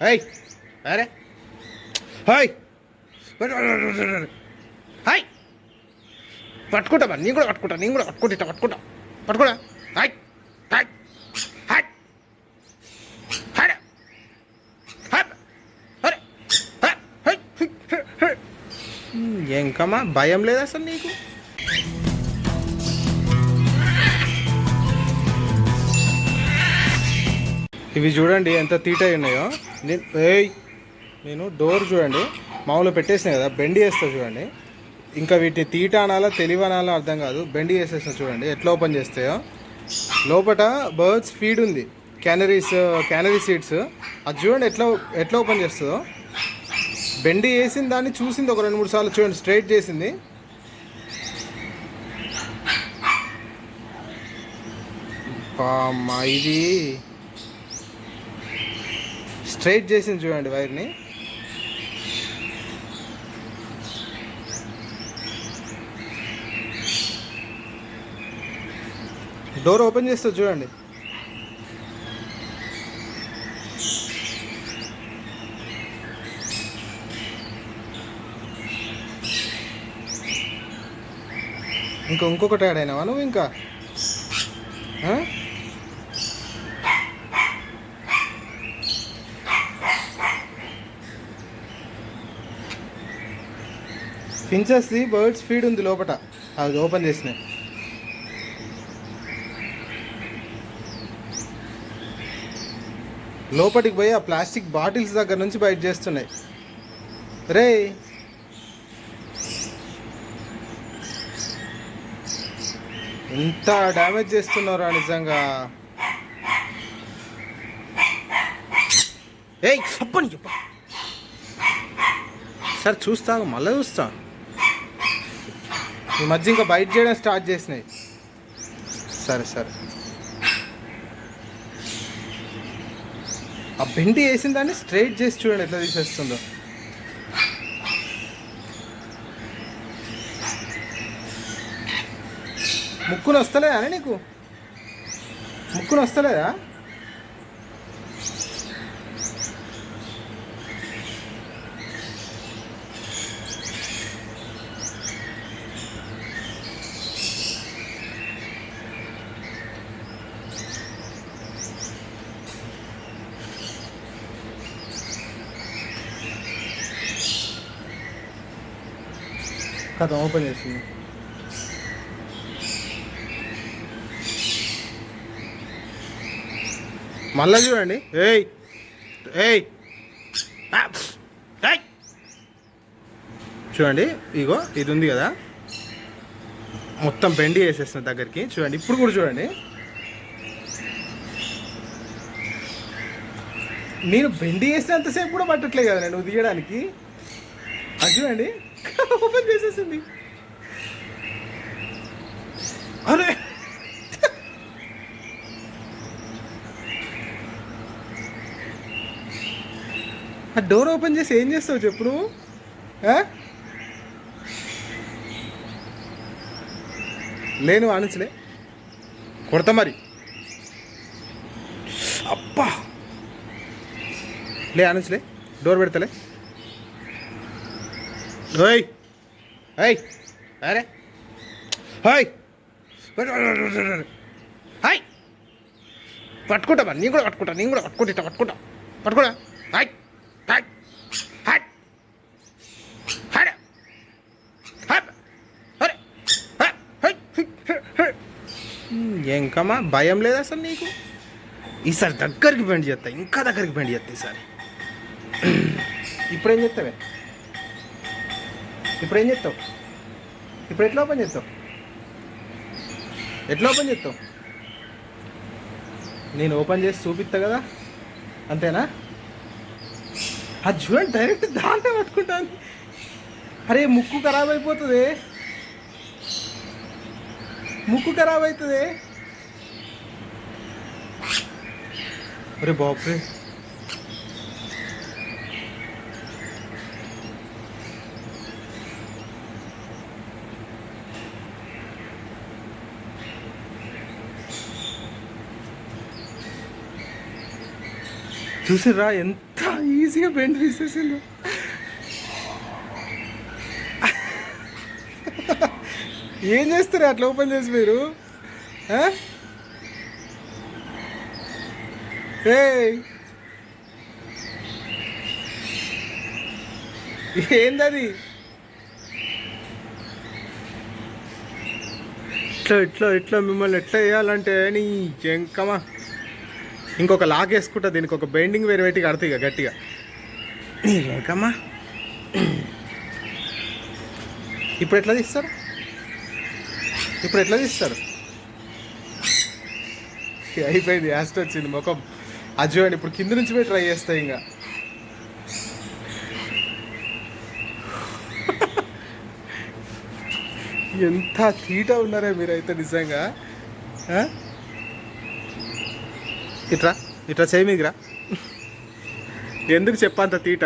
Hey! అరే Hey! Hey! పట్టుకుంటా మరి నేను కూడా పట్టుకుంటా నేను కూడా పట్టుకుంటా పట్టుకుంటా పట్టుకోడా hi hi hi hi hi అరే హై భయం లేదు అసలు నీకు ఇవి చూడండి ఎంత తీట ఉన్నాయో. నేను ఏయ్ నేను డోర్ చూడండి మామూలుగా పెట్టేసిన కదా బెండి వేస్తా చూడండి. ఇంకా వీటిని తీట అనాలా తెలివి అనాలో అర్థం కాదు. బెండి వేసేసిన చూడండి ఎట్లా ఓపెన్ చేస్తాయో. లోపల బర్డ్స్ ఫీడ్ ఉంది. క్యానరీస్ క్యానరీ సీడ్స్ అది చూడండి ఎట్లా ఎట్లా ఓపెన్ చేస్తుందో. బెండి వేసిన దాన్ని చూసింది ఒక రెండు మూడు సార్లు చూడండి స్ట్రైట్ చేసింది. అమ్మా ఇది స్ట్రైట్ చేసింది చూడండి వైర్ని. డోర్ ఓపెన్ చేస్తే చూడండి. ఇంకా ఇంకొకటి యాడ్ అయినావా నువ్వు ఇంకా? ఆ? బర్డ్స్ ఫీడ్ ఉంది లోపట. అది ఓపెన్ చేసినాయి లోపలికి పోయి ఆ ప్లాస్టిక్ బాటిల్స్ దగ్గర నుంచి బయట చేస్తున్నాయి. రే ఎంత డ్యామేజ్ చేస్తున్నారా నిజంగా? ఏయ్ చెప్పని చెప్ప. సార్ చూస్తా మళ్ళీ చూస్తాను ఈ మధ్య ఇంకా బయట చేయడం స్టార్ట్ చేసినాయి. సరే సరే. ఆ బెండి వేసిన దాన్ని స్ట్రైట్ చేసి చూడండి ఎట్లా తీసేస్తుందో. ముక్కును వస్తలేదా నీకు? ముక్కును వస్తలేదా కథ ఓపెన్ చేసింది మళ్ళా చూడండి. ఏయ్ ఏయ్. చూడండి ఇగో ఇది ఉంది కదా. మొత్తం బెండి వేసేస్తుంది దగ్గరికి. చూడండి ఇప్పుడు కూడా చూడండి. నేను బెండి వేసినంతసేపు కూడా పట్టట్లేదు కదా నువ్వు తీయడానికి. అది చూడండి. ఓపెన్ చేసేసింది. అరే! ఆ డోర్ ఓపెన్ చేసి ఏం చేస్తావు చెప్పు ఆ? లేను ఆనించలే కొడతా మరి. అప్పా లే ఆనించలే డోర్ పెడతలే. ఓయ్ ఏయ్. అరే. హాయ్ హాయ్ పట్టుకుంటా నేను కూడా పట్టుకుంటా నేను కూడా పట్టుకుంటా పట్టుకుంటా. పట్టుకురా. Hi hi hi hi hi అరే హాయ్ భయం లేదు అసలు నీకు? ఈసారి దగ్గరికి బెండ్ చేస్తా ఇంకా దగ్గరికి బెండ్ చేస్తా ఈసారి. ఇప్పుడేం చేస్తావే? ఇప్పుడు ఏం చేస్తావు? ఇప్పుడు ఎట్లా ఓపెన్ చేస్తావు? ఎట్లా ఓపెన్ చేస్తావు? నేను ఓపెన్ చేసి చూపిస్తా కదా అంతేనా? అది చూడండి డైరెక్ట్ దాంట్లో పట్టుకుంటాను. అరే ముక్కు ఖరాబ్ అయిపోతుంది. ముక్కు ఖరాబ్ అవుతుంది. అరే బాప్రే చూసారా ఎంత ఈజీగా పెయింట్ తీసేసిందో ఏం చేస్తారు అట్లా ఓపెన్ చేసి మీరు? ఏయ్! ఏందది? ఇట్లా ఇట్లా ఇట్లా మిమ్మల్ని ఎట్లా వేయాలంటే నీ ఎంకమా ఇంకొక లాక్ వేసుకుంటా దీనికి ఒక బెండింగ్ వేరు పెట్టి కడతాయి ఇక గట్టిగా. ఏకమ్మా. ఇప్పుడు ఎట్లా తీస్తారు? ఇప్పుడు ఎట్లా తీస్తారు? అయిపోయింది యాస్ట్ వచ్చింది ముఖం. అది ఇప్పుడు కింద నుంచి పోయి ట్రై చేస్తాయి ఇంకా. ఎంత తీట ఉన్నారే మీరైతే నిజంగా ఇట్రా ఇట్రా చేయి మీదిరా ఎందుకు చెప్పంత తీట?